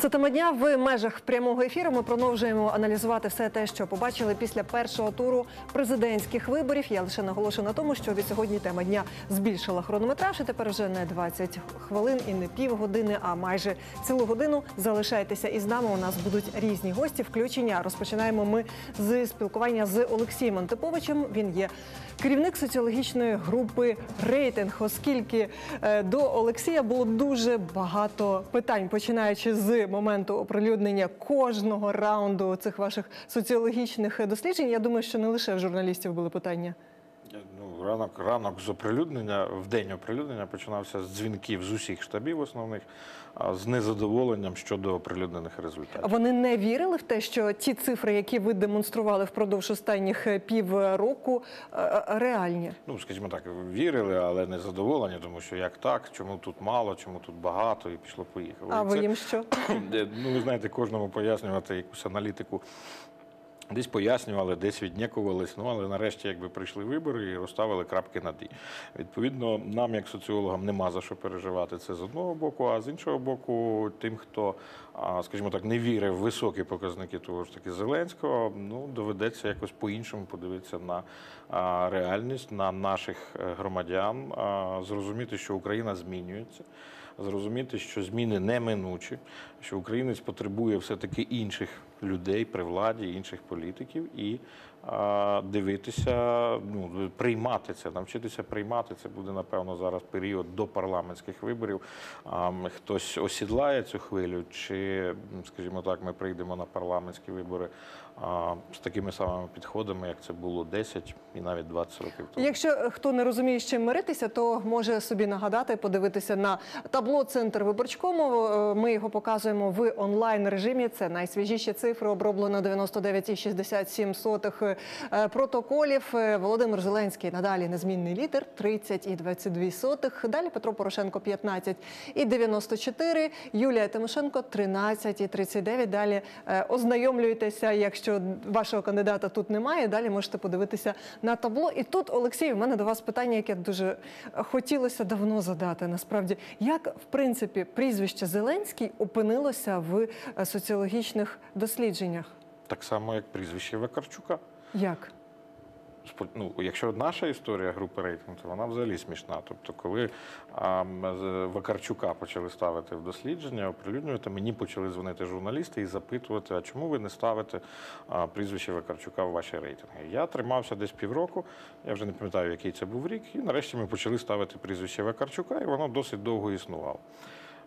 Це тема дня в межах прямого ефіру. Ми продовжуємо аналізувати все те, що побачили після першого туру президентських виборів. Я лише наголошую на тому, що від сьогодні тема дня збільшила хронометраж. і Тепер вже не 20 хвилин і не півгодини, а майже цілу годину. Залишайтеся із нами. У нас будуть різні гості. Включення розпочинаємо ми з спілкування з Олексієм Антиповичем. Він є керівник соціологічної групи рейтинг, оскільки е, до Олексія було дуже багато питань, починаючи з моменту оприлюднення кожного раунду цих ваших соціологічних досліджень. Я думаю, що не лише в журналістів були питання. Ранок, ранок з оприлюднення, в день оприлюднення починався з дзвінків з усіх штабів основних, з незадоволенням щодо оприлюднених результатів. Вони не вірили в те, що ті цифри, які ви демонстрували впродовж останніх е, півроку, е, реальні. Ну, скажімо так, вірили, але не задоволені, тому що як так, чому тут мало, чому тут багато, і пішло поїхало. А І ви це- їм що? Е, Ну, ви знаєте, кожному пояснювати якусь аналітику. Десь пояснювали, десь віднікувались, ну але нарешті якби прийшли вибори і розставили крапки над «і». Відповідно, нам, як соціологам, нема за що переживати це з одного боку, а з іншого боку, тим, хто, скажімо так, не вірив в високі показники того ж таки Зеленського, ну доведеться якось по-іншому подивитися на реальність, на наших е, громадян, зрозуміти, що Україна змінюється зрозуміти, що зміни неминучі, що українець потребує все-таки інших людей при владі, інших політиків, і а, дивитися, ну приймати це, навчитися приймати це буде напевно зараз період до парламентських виборів. А, хтось осідлає цю хвилю, чи, скажімо так, ми прийдемо на парламентські вибори з такими самими підходами, як це було 10 і навіть 20 років тому. Якщо хто не розуміє, з чим миритися, то може собі нагадати, подивитися на табло Центр виборчкому. Е, Ми його показуємо в онлайн режимі. Це найсвіжіші цифри, оброблено 99,67 е, протоколів. Е, Володимир Зеленський надалі незмінний лідер 30,22. Далі Петро Порошенко 15 і 94. Юлія Тимошенко 13 і 39. Далі е, ознайомлюєтеся, якщо вашого кандидата тут немає. Далі можете подивитися на табло. І тут, Олексій, у мене до вас питання, яке дуже хотілося давно задати. Насправді, як в принципі прізвище Зеленський опинилося в е, соціологічних дослідженнях? Так само, як прізвище Вакарчука. Як? Ну, якщо наша історія групи рейтинг, то вона взагалі смішна. Тобто, коли а, Вакарчука почали ставити в дослідження, оприлюднювати, мені почали дзвонити журналісти і запитувати, а чому ви не ставите а, прізвище Вакарчука в ваші рейтинги? Я тримався десь півроку, я вже не пам'ятаю, який це був рік, і нарешті ми почали ставити прізвище Вакарчука, і воно досить довго існувало.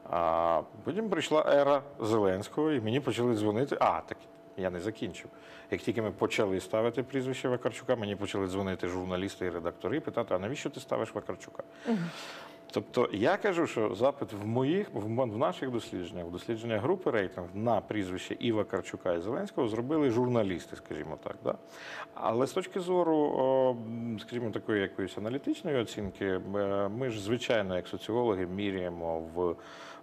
А потім прийшла ера Зеленського, і мені почали дзвонити. А, так я не закінчив. Як тільки ми почали ставити прізвище Вакарчука, мені почали дзвонити журналісти і редактори і питати, а навіщо ти ставиш Вакарчука? Тобто я кажу, що запит в моїх в наших дослідженнях, в дослідженнях групи рейтинг на прізвище і Вакарчука і Зеленського зробили журналісти, скажімо так. Да? Але з точки зору, скажімо, такої якоїсь аналітичної оцінки, е, ми ж звичайно, як соціологи, міряємо в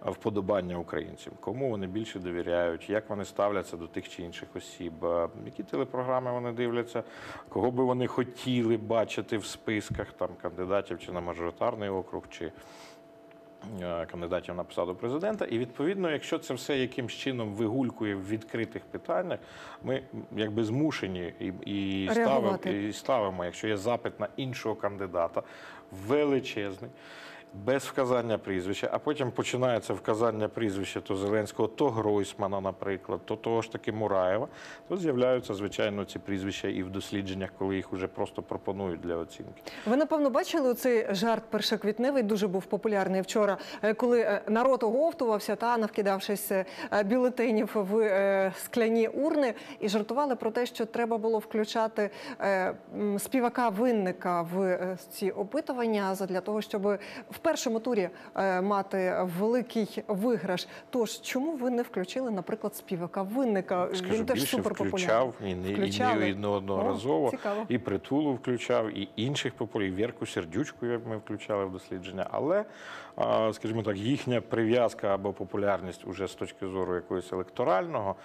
вподобання українців, кому вони більше довіряють, як вони ставляться до тих чи інших осіб, е, які телепрограми вони дивляться, кого би вони хотіли бачити в списках там кандидатів чи на мажоритарний округ, чи е, кандидатів на посаду президента. І відповідно, якщо це все якимсь чином вигулькує в відкритих питаннях, ми якби змушені і, і, ставимо, і ставимо, якщо є запит на іншого кандидата, величезний. Без вказання прізвища, а потім починається вказання прізвища то Зеленського, то Гройсмана, наприклад, то того ж таки Мураєва, то з'являються, звичайно, ці прізвища і в дослідженнях, коли їх вже просто пропонують для оцінки. Ви напевно бачили цей жарт першоквітневий, дуже був популярний вчора, е, коли е, народ оговтувався та навкидавшись е, бюлетенів в скляні урни і жартували про те, що треба було включати співака винника в ці опитування для того, щоб в першому турі е, мати великий виграш. Тож чому ви не включили, наприклад, співака винника? Скажу Він теж суперпопулярний. включав і не, і і неодноразово. О, цікаво. і притулу включав, і інших популярів, Вірку Сердючку ми включали в дослідження. Але, скажімо так, їхня прив'язка або популярність уже з точки зору якогось електорального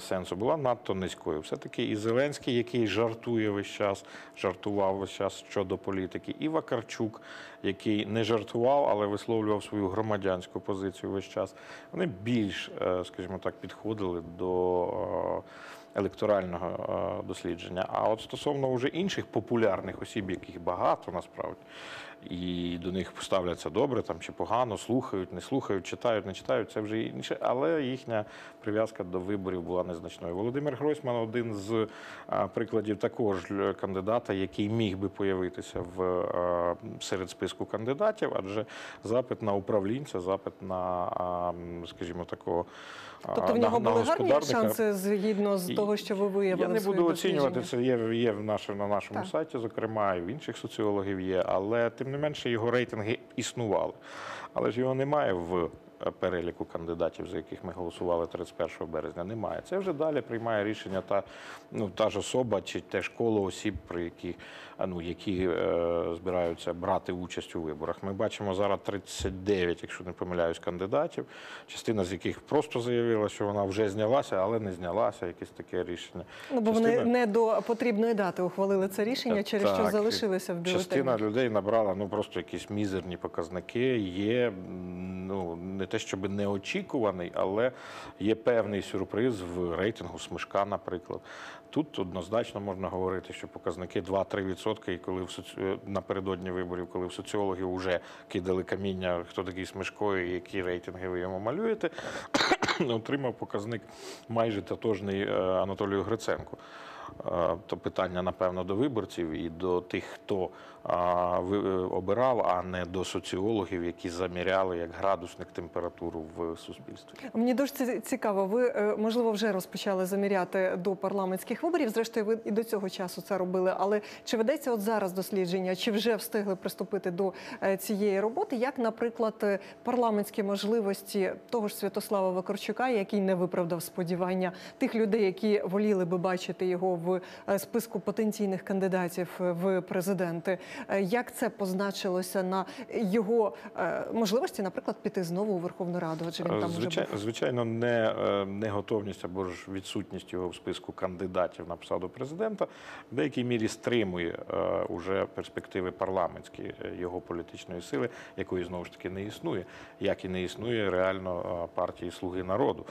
сенсу, була надто низькою. Все-таки і Зеленський, який жартує весь час, жартував весь час щодо політики, і Вакарчук, який не жартував, але висловлював свою громадянську позицію весь час. Вони більш, е, скажімо так, підходили до. е, Електорального е, дослідження. А от стосовно вже інших популярних осіб, яких багато насправді, і до них ставляться добре там чи погано, слухають, не слухають, читають, не читають, це вже інше. Але їхня прив'язка до виборів була незначною. Володимир Гройсман один з прикладів також кандидата, який міг би появитися в серед списку кандидатів, адже запит на управлінця, запит на, скажімо, такого. Тобто в нього на були гарні шанси згідно з того, що ви виявили. Я не буду оцінювати це. Є, є в нашому, на нашому Так. сайті, зокрема, і в інших соціологів є, але тим не менше його рейтинги існували. Але ж його немає в переліку кандидатів, за яких ми голосували 31 березня. Немає. Це вже далі приймає рішення та, ну, та ж особа чи те ж коло осіб, при а, ну, які е, збираються брати участь у виборах. Ми бачимо зараз 39, якщо не помиляюсь, кандидатів, частина з яких просто заявила, що вона вже знялася, але не знялася. Якесь таке рішення. Ну, бо вони не до потрібної дати ухвалили це рішення, через що залишилися в бюлетені. Частина людей набрала ну просто якісь мізерні показники. Є ну не те, щоб неочікуваний, але є певний сюрприз в рейтингу Смишка, наприклад. Тут однозначно можна говорити, що показники 2-3%, і коли в соці... е, напередодні виборів, коли в соціологів вже кидали каміння, хто такий Смишко і які рейтинги ви йому малюєте, отримав показник майже тотожний е, Анатолію Гриценку. Е, То питання, напевно, до виборців і до тих, хто обирав, а не до соціологів, які заміряли як градусник температуру в суспільстві. Мені дуже цікаво. Ви е, можливо вже розпочали заміряти до парламентських виборів. Зрештою, ви і до цього часу це робили. Але чи ведеться от зараз дослідження, чи вже встигли приступити до е, цієї роботи? Як, наприклад, е, парламентські можливості того ж Святослава Вакарчука, який не виправдав сподівання тих людей, які воліли би бачити його в е, списку потенційних кандидатів е, в президенти? Е, Як це позначилося на його е, можливості, наприклад, піти знову у Верховну Раду? Адже він там вже Звичай, був. звичайно, не, е, не готовність або ж відсутність його в списку кандидатів на посаду президента в деякій мірі стримує е, уже перспективи парламентські е, його політичної сили, якої знову ж таки не існує, як і не існує реально е, партії Слуги народу.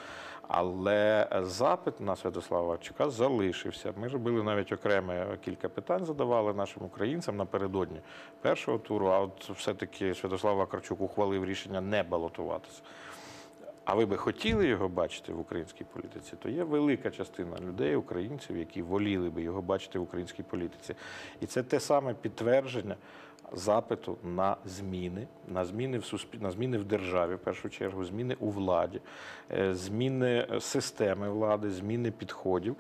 Але запит на Святослава Вавчука залишився. Ми робили навіть окреме кілька питань, задавали нашим українцям напередодні першого туру. А от все-таки Святослав Вакарчук ухвалив рішення не балотуватися. А ви би хотіли його бачити в українській політиці, то є велика частина людей, українців, які воліли би його бачити в українській політиці. І це те саме підтвердження запиту на зміни, на зміни в суспіль... на зміни в державі, в першу чергу, зміни у владі, е, зміни системи влади, зміни підходів.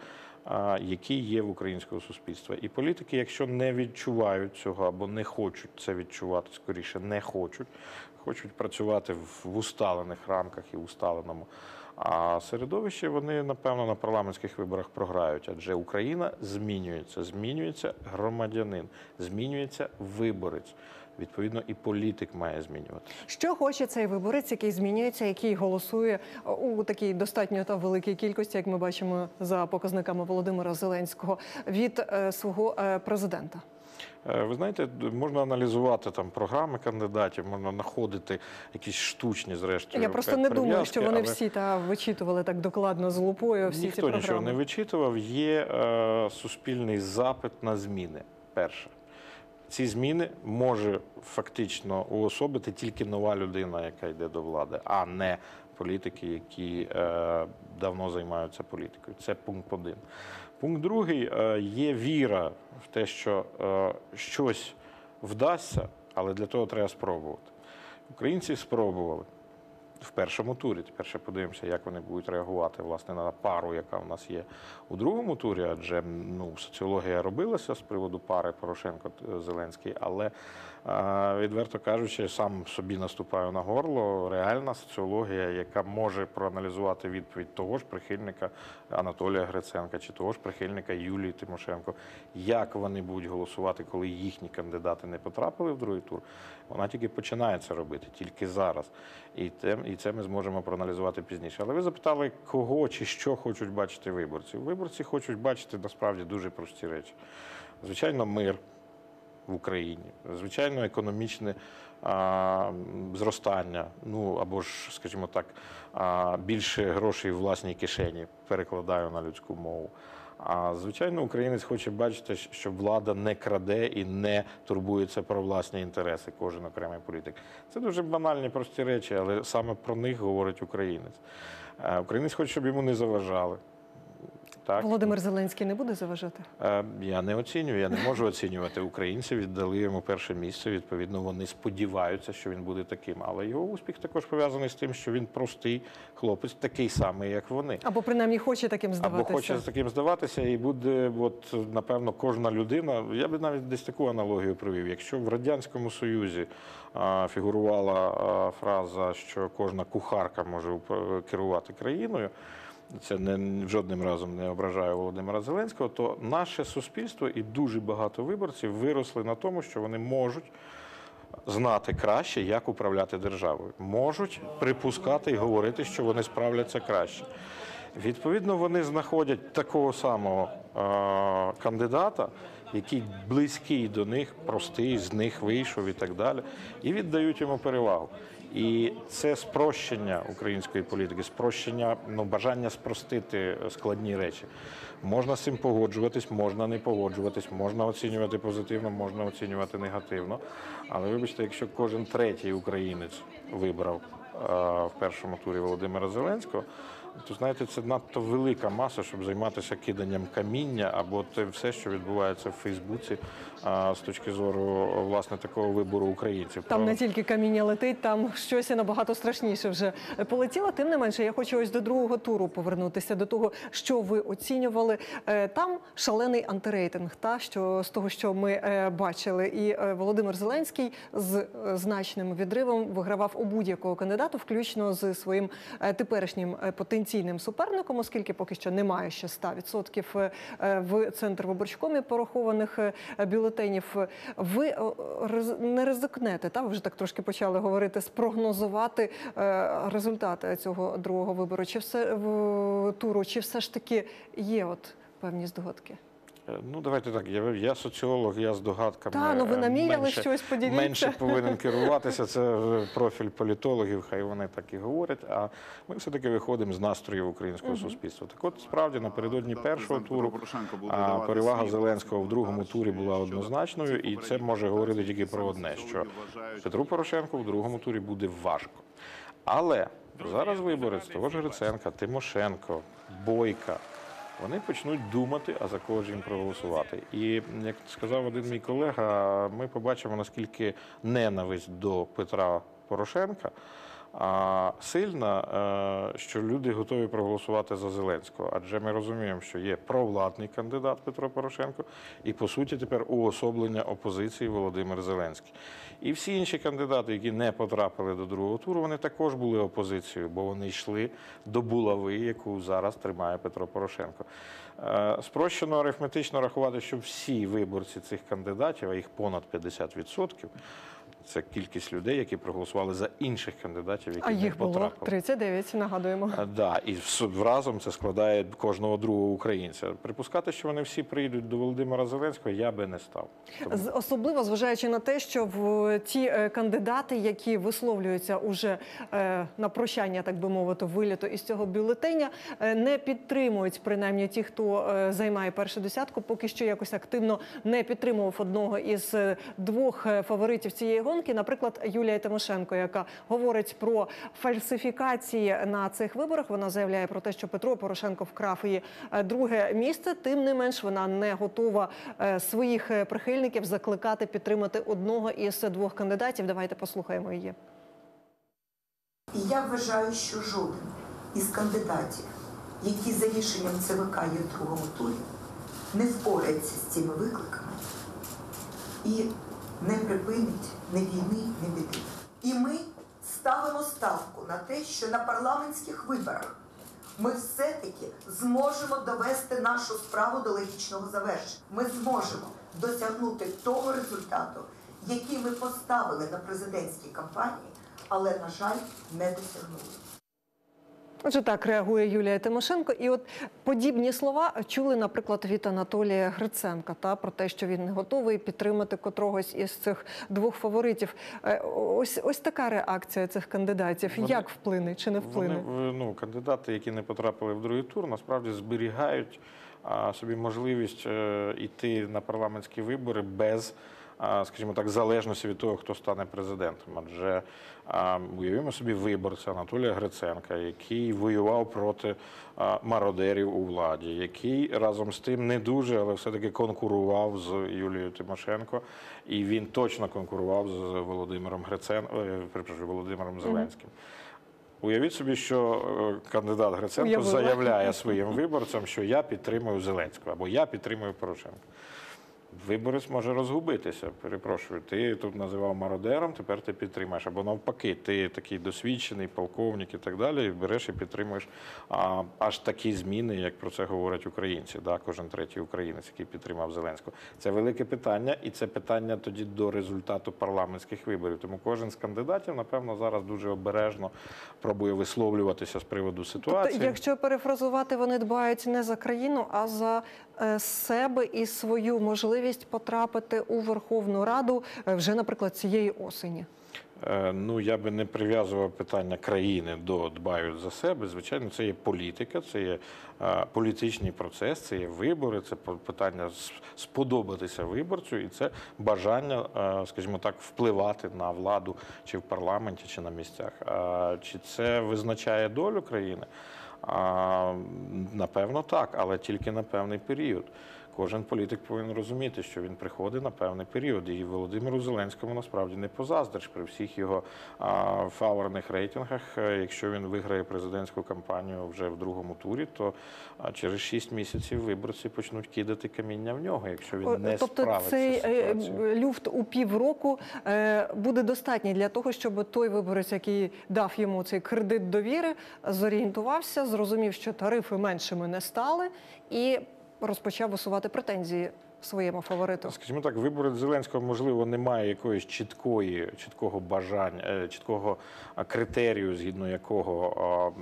Які є в українського суспільства, і політики, якщо не відчувають цього або не хочуть це відчувати, скоріше не хочуть, хочуть працювати в в усталених рамках і усталеному. А середовище вони, напевно, на парламентських виборах програють, адже Україна змінюється, змінюється громадянин, змінюється виборець. Відповідно, і політик має змінювати. Що хоче цей виборець, який змінюється, який голосує у такій достатньо та великій кількості, як ми бачимо за показниками Володимира Зеленського, від е, свого е, президента? Е, Ви знаєте, можна аналізувати там програми кандидатів, можна знаходити якісь штучні, зрештою. Я просто не думаю, що вони але- всі та вичитували так докладно з лупою. Всі ці Ніхто програми. нічого не вичитував. Є е, суспільний запит на зміни. Перше. Ці зміни може фактично уособити тільки нова людина, яка йде до влади, а не політики, які е, давно займаються політикою. Це пункт один. Пункт другий е, є віра в те, що е, щось вдасться, але для того треба спробувати. Українці спробували в першому турі. Тепер ще подивимося, як вони будуть реагувати власне на пару, яка в нас є у другому турі. Адже ну, соціологія робилася з приводу пари Порошенко-Зеленський, але е, відверто кажучи, сам собі наступаю на горло. Реальна соціологія, яка може проаналізувати відповідь того ж прихильника Анатолія Гриценка чи того ж прихильника Юлії Тимошенко, як вони будуть голосувати, коли їхні кандидати не потрапили в другий тур. Вона тільки починає це робити, тільки зараз. І тем, і це ми зможемо проаналізувати пізніше. Але ви запитали, кого чи що хочуть бачити виборці. Виборці хочуть бачити насправді дуже прості речі. Звичайно, мир в Україні, звичайно, економічне а, зростання, ну або ж, скажімо так, а, більше грошей в власній кишені, перекладаю на людську мову. А звичайно, українець хоче бачити, що влада не краде і не турбується про власні інтереси, кожен окремий політик. Це дуже банальні прості речі, але саме про них говорить українець. Е, Українець хоче, щоб йому не заважали. Так? Володимир Зеленський не буде заважати? Е, Я не оцінюю, я не можу оцінювати. Українці віддали йому перше місце. Відповідно, вони сподіваються, що він буде таким. Але його успіх також пов'язаний з тим, що він простий хлопець, такий самий, як вони. Або принаймні хоче таким здаватися? Або хоче таким здаватися, і буде, от напевно, кожна людина. Я би навіть десь таку аналогію провів. Якщо в радянському союзі а, фігурувала а, фраза, що кожна кухарка може керувати країною. Це не жодним разом не ображає Володимира Зеленського, то наше суспільство і дуже багато виборців виросли на тому, що вони можуть знати краще, як управляти державою, можуть припускати і говорити, що вони справляться краще. Відповідно, вони знаходять такого самого е, кандидата, який близький до них, простий, з них вийшов і так далі, і віддають йому перевагу. І це спрощення української політики, спрощення, ну бажання спростити складні речі. Можна з цим погоджуватись, можна не погоджуватись, можна оцінювати позитивно, можна оцінювати негативно. Але вибачте, якщо кожен третій українець вибрав е, в першому турі Володимира Зеленського, то знаєте, це надто велика маса, щоб займатися киданням каміння або те все, що відбувається в Фейсбуці а, з точки зору власне такого вибору українців. Там не тільки каміння летить, там щось і набагато страшніше вже полетіло. Тим не менше, я хочу ось до другого туру повернутися до того, що ви оцінювали. Е, Там шалений антирейтинг, та що з того, що ми е, бачили, і е, Володимир Зеленський з значним відривом вигравав у будь-якого кандидата, включно з своїм теперішнім потенційним суперником, оскільки поки що немає ще 100% е, е, в центр виборчкомі порахованих е, бюлетенів. Ви е, не ризикнете, та ви вже так трошки почали говорити, спрогнозувати е, результати цього другого вибору, чи все туру, чи все ж таки є от певні здогадки? Е, Ну, давайте так. Я, я соціолог, я з догадками. Та, ну ви е, наміряли менше- щось, поділіться. Менше повинен керуватися. Це профіль політологів, хай вони так і говорять. А ми все-таки виходимо з настроїв українського суспільства. Так от справді напередодні першого туру а, перевага Зеленського в другому турі була однозначною, і це може говорити тільки про одне: що Петру Порошенку в другому турі буде важко. Але зараз виборець того ж Гриценка, Тимошенко, Бойка. Вони почнуть думати, а за кого ж їм проголосувати. І як сказав один мій колега, ми побачимо наскільки ненависть до Петра Порошенка а, сильна, е, що люди готові проголосувати за Зеленського. Адже ми розуміємо, що є провладний кандидат Петро Порошенко, і по суті тепер уособлення опозиції Володимир Зеленський. І всі інші кандидати, які не потрапили до другого туру, вони також були опозицією, бо вони йшли до булави, яку зараз тримає Петро Порошенко. Е, Спрощено арифметично рахувати, що всі виборці цих кандидатів, а їх понад 50%, це кількість людей, які проголосували за інших кандидатів, які А не їх було потрапили. 39, нагадуємо. А, Да, і разом це складає кожного другого українця. Припускати, що вони всі прийдуть до Володимира Зеленського, я би не став. Тому- Особливо зважаючи на те, що в ті е, кандидати, які висловлюються уже е, на прощання, так би мовити, виліту із цього бюлетеня, е, не підтримують принаймні ті, хто займає першу десятку, поки що якось активно не підтримував одного із двох фаворитів цієї гонки, наприклад, Юлія Тимошенко, яка говорить про фальсифікації на цих виборах. Вона заявляє про те, що Петро Порошенко вкрав її е, друге місце. Тим не менш, вона не готова е, своїх е, прихильників закликати підтримати одного із двох кандидатів. Давайте послухаємо її. Я вважаю, що жоден із кандидатів, які за рішенням ЦВК є в другому турі, не впорається з цими викликами і не припинить ні війни, ні біди. І ми ставимо ставку на те, що на парламентських виборах ми все-таки зможемо довести нашу справу до логічного завершення. Ми зможемо досягнути того результату, який ми поставили на президентській кампанії, але, на жаль, не досягнули. Отже, так реагує Юлія Тимошенко. І от подібні слова чули, наприклад, від Анатолія Гриценка та про те, що він не готовий підтримати котрогось із цих двох фаворитів. Е, Ось ось така реакція цих кандидатів. Вони- Як вплине чи не вплине? Вони, ну, кандидати, які не потрапили в другий тур, насправді зберігають собі можливість е, йти на парламентські вибори без, скажімо так, залежності від того, хто стане президентом. Адже уявімо собі виборця Анатолія Гриценка, який воював проти мародерів у владі, який разом з тим не дуже, але все-таки конкурував з Юлією Тимошенко, і він точно конкурував з Володимиром Грицен, е, перепрошую, Володимиром Зеленським. Уявіть собі, що е, кандидат Гриценко Уявила. заявляє своїм виборцям, що я підтримую Зеленського або я підтримую Порошенка. Виборець може розгубитися. Перепрошую, ти тут називав мародером, тепер ти підтримаєш. Або навпаки, ти такий досвідчений полковник і так далі, і береш і підтримуєш а, аж такі зміни, як про це говорять українці. Да? Кожен третій українець, який підтримав Зеленського. Це велике питання, і це питання тоді до результату парламентських виборів. Тому кожен з кандидатів, напевно, зараз дуже обережно пробує висловлюватися з приводу ситуації. Тобто, якщо перефразувати, вони дбають не за країну, а за себе і свою можливість потрапити у Верховну Раду е, вже, наприклад, цієї осені. Е, Ну, я би не прив'язував питання країни до дбають за себе. Звичайно, це є політика, це є е, політичний процес, це є вибори, це питання сподобатися виборцю, і це бажання, е, скажімо так, впливати на владу чи в парламенті, чи на місцях. Чи це визначає долю країни? Напевно, так, але тільки на певний період. Кожен політик повинен розуміти, що він приходить на певний період. І Володимиру Зеленському насправді не позаздриш при всіх його а, фаворних рейтингах. Е, Якщо він виграє президентську кампанію вже в другому турі, то через 6 місяців виборці почнуть кидати каміння в нього, якщо він не тобто справиться цей з е, ситуацією. люфт у півроку е, буде достатній для того, щоб той виборець, який дав йому цей кредит довіри, зорієнтувався, зрозумів, що тарифи меншими не стали, і розпочав висувати претензії своєму фавориту. Скажімо так, вибори Зеленського, можливо, немає якоїсь чіткої, чіткого бажання, е, чіткого критерію, згідно якого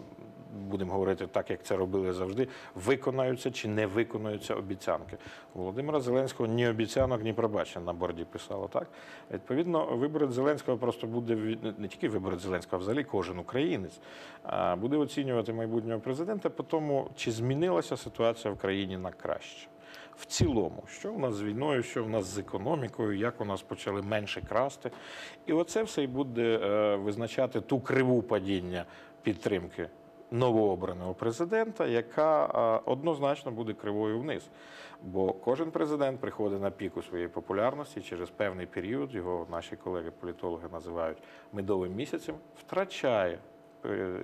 будемо говорити так, як це робили завжди, виконаються чи не виконуються обіцянки. Володимира Зеленського ні обіцянок, ні пробачень на борді писало так. Відповідно, виборець Зеленського просто буде не тільки виборець Зеленського, а взагалі кожен українець буде оцінювати майбутнього президента по тому, чи змінилася ситуація в країні на краще в цілому, що в нас з війною, що в нас з економікою, як у нас почали менше красти. І оце все й буде е, визначати ту криву падіння підтримки новообраного президента, яка однозначно буде кривою вниз. Бо кожен президент приходить на піку своєї популярності через певний період, його наші колеги-політологи називають медовим місяцем, втрачає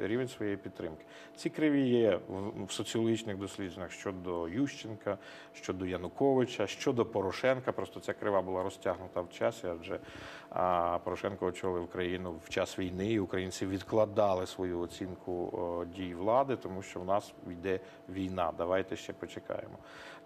рівень своєї підтримки. Ці криві є в- в соціологічних дослідженнях щодо Ющенка, щодо Януковича, щодо Порошенка. Просто ця крива була розтягнута в часі, адже Порошенко очолив країну в час війни, і українці відкладали свою оцінку дій влади, тому що в нас йде війна. Давайте ще почекаємо.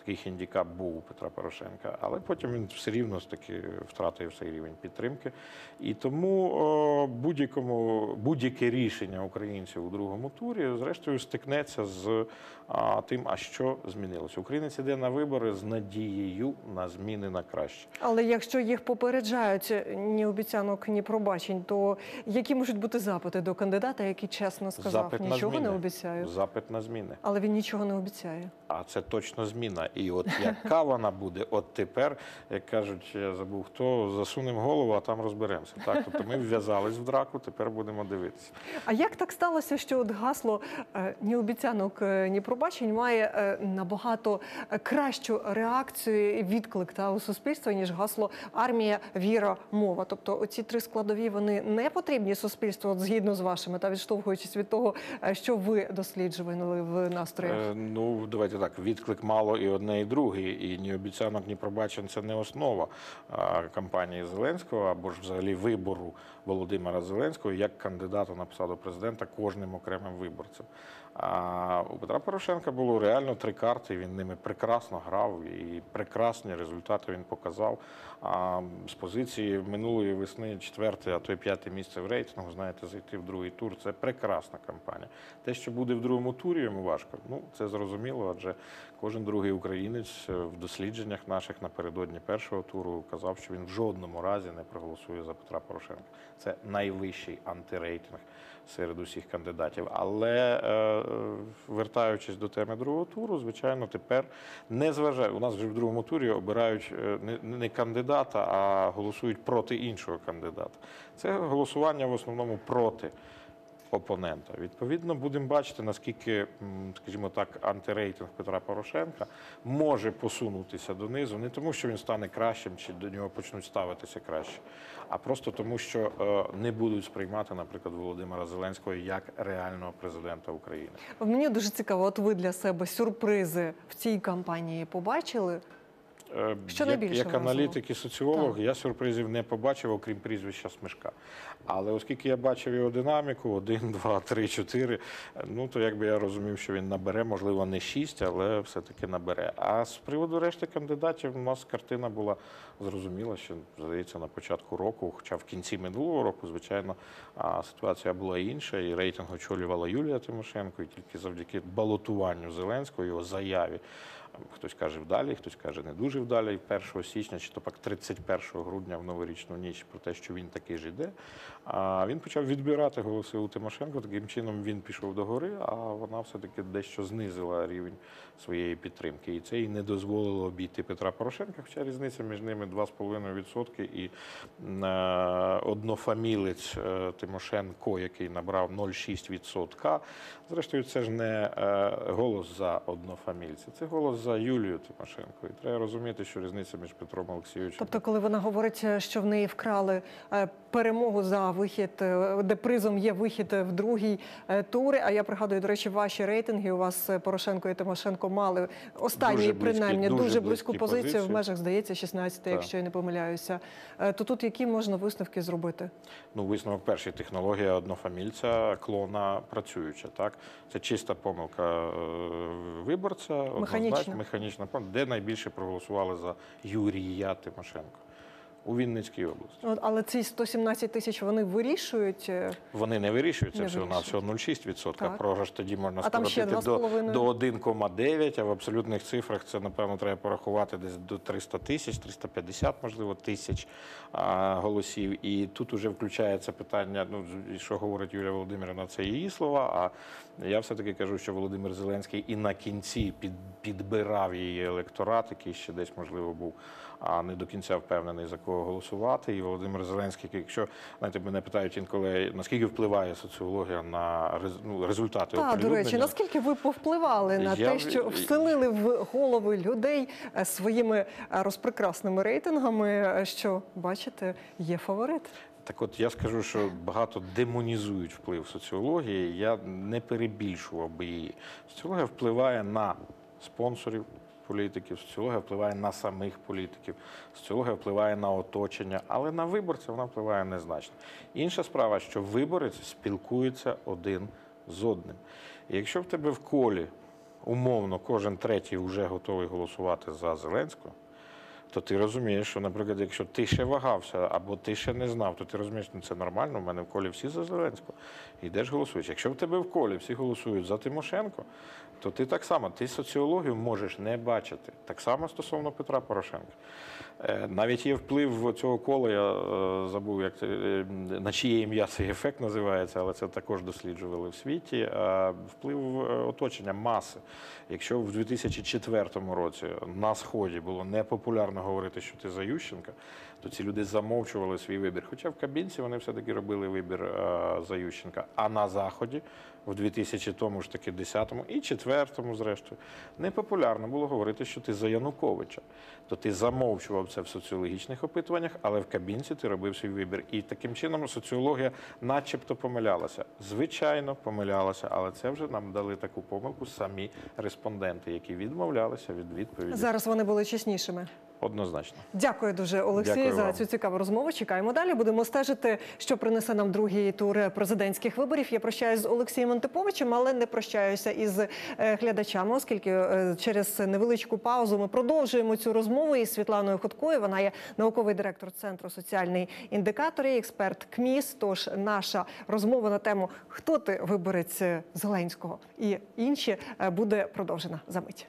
Такий хендікап був у Петра Порошенка, але потім він все рівно таки втратив цей рівень підтримки. І тому будь-якому будь-яке рішення українців у другому турі, зрештою, стикнеться з а, тим, а що змінилося. Українець іде на вибори з надією на зміни на краще. Але якщо їх попереджають ні обіцянок, ні пробачень, то які можуть бути запити до кандидата, який чесно сказав, Запит на нічого не обіцяю, Запит на зміни. але він нічого не обіцяє. А це точно зміна. І от яка вона буде, от тепер, як кажуть, я забув хто, засунемо голову, а там розберемося. Так, тобто ми вв'язались в драку, тепер будемо дивитися. А як так сталося, що от гасло е, ні обіцянок, е, ні пробачень має е, набагато кращу реакцію і відклик та у суспільстві, ніж гасло армія, віра, мова? Тобто оці три складові вони не потрібні суспільству, от згідно з вашими, та відштовхуючись від того, що ви досліджували в настроях. Е, ну, давайте так, відклик мало і одне, і друге. І ні обіцянок, ні пробачень це не основа кампанії Зеленського або ж взагалі вибору Володимира Зеленського як кандидата на посаду президента. кожним окремим виборцем. А у Петра Порошенка було реально три карти. Він ними прекрасно грав і прекрасні результати він показав. А з позиції минулої весни четверте, а то й п'яте місце в рейтингу, знаєте, зайти в другий тур це прекрасна кампанія. Те, що буде в другому турі, йому важко. Ну це зрозуміло, адже кожен другий українець е, в дослідженнях наших напередодні першого туру казав, що він в жодному разі не проголосує за Петра Порошенка. Це найвищий антирейтинг серед усіх кандидатів. Але е, вертаючись до теми другого туру, звичайно, тепер не зважає. У нас вже в другому турі обирають е, не кандидата, а голосують проти іншого кандидата. Це голосування в основному проти опонента. Відповідно, будемо бачити, наскільки, скажімо так, антирейтинг Петра Порошенка може посунутися донизу, не тому, що він стане кращим чи до нього почнуть ставитися краще, а просто тому, що е, не будуть сприймати, наприклад, Володимира Зеленського як реального президента України. Мені дуже цікаво, от ви для себе сюрпризи в цій кампанії побачили? Е, Що як, найбільше як аналітик і соціолог, я сюрпризів не побачив, окрім прізвища Смешка. Але оскільки я бачив його динаміку, один, два, три, чотири, ну то якби я розумів, що він набере, можливо, не шість, але все-таки набере. А з приводу решти кандидатів, у нас картина була зрозуміла, що здається на початку року, хоча в кінці минулого року, звичайно, ситуація була інша, і рейтинг очолювала Юлія Тимошенко, і тільки завдяки балотуванню Зеленського, його заяві. Хтось каже вдалі, хтось каже не дуже вдалі. І 1 січня, чи то пак 31 грудня в новорічну ніч про те, що він таки ж іде. А він почав відбирати голоси у Тимошенко. Таким чином він пішов до гори, а вона все-таки дещо знизила рівень своєї підтримки. І це їй не дозволило обійти Петра Порошенка. Хоча різниця між ними 2,5% і е, однофамілець е, Тимошенко, який набрав 0,6%. Зрештою, це ж не е, голос за однофамільця, це голос за Юлію Тимошенко. І треба розуміти, що різниця між Петром Олексійовичем. Тобто, коли вона говорить, що в неї вкрали е, перемогу за вихід, е, де призом є вихід в другий е, тур. А я пригадую, до речі, ваші рейтинги у вас е, Порошенко і Тимошенко мали останні, Дуже близькі, принаймні, дуже дуже, близьку близькі позицію в межах, здається, 16, Так. якщо я не помиляюся. Е, То тут які можна висновки зробити? Ну, висновок перший технологія однофамільця, клона працююча. Так, це чиста помилка е, виборця, однозначно, Механічна. механічна помилка. Де найбільше проголосували за Юрія Тимошенко у Вінницькій області. От, але ці 117 тисяч вони вирішують. е, Вони не вирішують, це всього на всього 0,6%. Програш тоді можна скоротити до, до 1,9, а в абсолютних цифрах це, напевно, треба порахувати десь до 300 тисяч, 350, можливо, тисяч а, голосів. І тут уже включається питання, ну, що говорить Юлія Володимирівна, це її слова, а я все-таки кажу, що Володимир Зеленський і на кінці під, підбирав її електорат, який ще десь, можливо, був а не до кінця впевнений, за кого голосувати. І Володимир Зеленський, якщо знаєте, мене питають інколи, наскільки впливає соціологія на ну, результати Та, до речі, наскільки ви повпливали на Я те, що вселили в голови людей е, своїми е, розпрекрасними рейтингами, е, що бачите, є фаворит. Так от я скажу, що багато демонізують вплив соціології. Я не перебільшував би її. Соціологія впливає на спонсорів політиків, соціологія впливає на самих політиків, соціологія впливає на оточення, але на виборця вона впливає незначно. Інша справа, що виборець спілкується один з одним. І якщо в тебе в колі умовно кожен третій вже готовий голосувати за Зеленського то ти розумієш, що, наприклад, якщо ти ще вагався або ти ще не знав, то ти розумієш, ну це нормально, в мене в колі всі за Зеленського. Йдеш голосуєш. Якщо в тебе в колі всі голосують за Тимошенко, то ти так само, ти соціологію можеш не бачити. Так само стосовно Петра Порошенка. Е, Навіть є вплив цього кола, я е, забув, як е, на чиє ім'я цей ефект називається, але це також досліджували в світі. Вплив оточення маси. Якщо в 2004 році на сході було непопулярно говорити, що ти за Ющенка, то ці люди замовчували свій вибір. Хоча в кабінці вони все-таки робили вибір е, за Ющенка. А на заході в 2000 тому ж таки 10-му і 4-му, зрештою, непопулярно було говорити, що ти за Януковича. То ти замовчував це в соціологічних опитуваннях, але в кабінці ти робив свій вибір. І таким чином соціологія начебто помилялася. Звичайно, помилялася, але це вже нам дали таку помилку самі респонденти, які відмовлялися від відповіді. Зараз вони були чеснішими. Однозначно. Дякую дуже, Олексій, Дякую за вам. цю цікаву розмову. Чекаємо далі. Будемо стежити, що принесе нам другий тур президентських виборів. Я прощаюсь з Олексієм Антиповичем, але не прощаюся із е, глядачами, оскільки е, через невеличку паузу ми продовжуємо цю розмову із Світланою Ходкою. Вона є науковий директор центру соціальний індикатор і експерт КМІС. Тож наша розмова на тему Хто ти виборець Зеленського і інші е, буде продовжена за мить.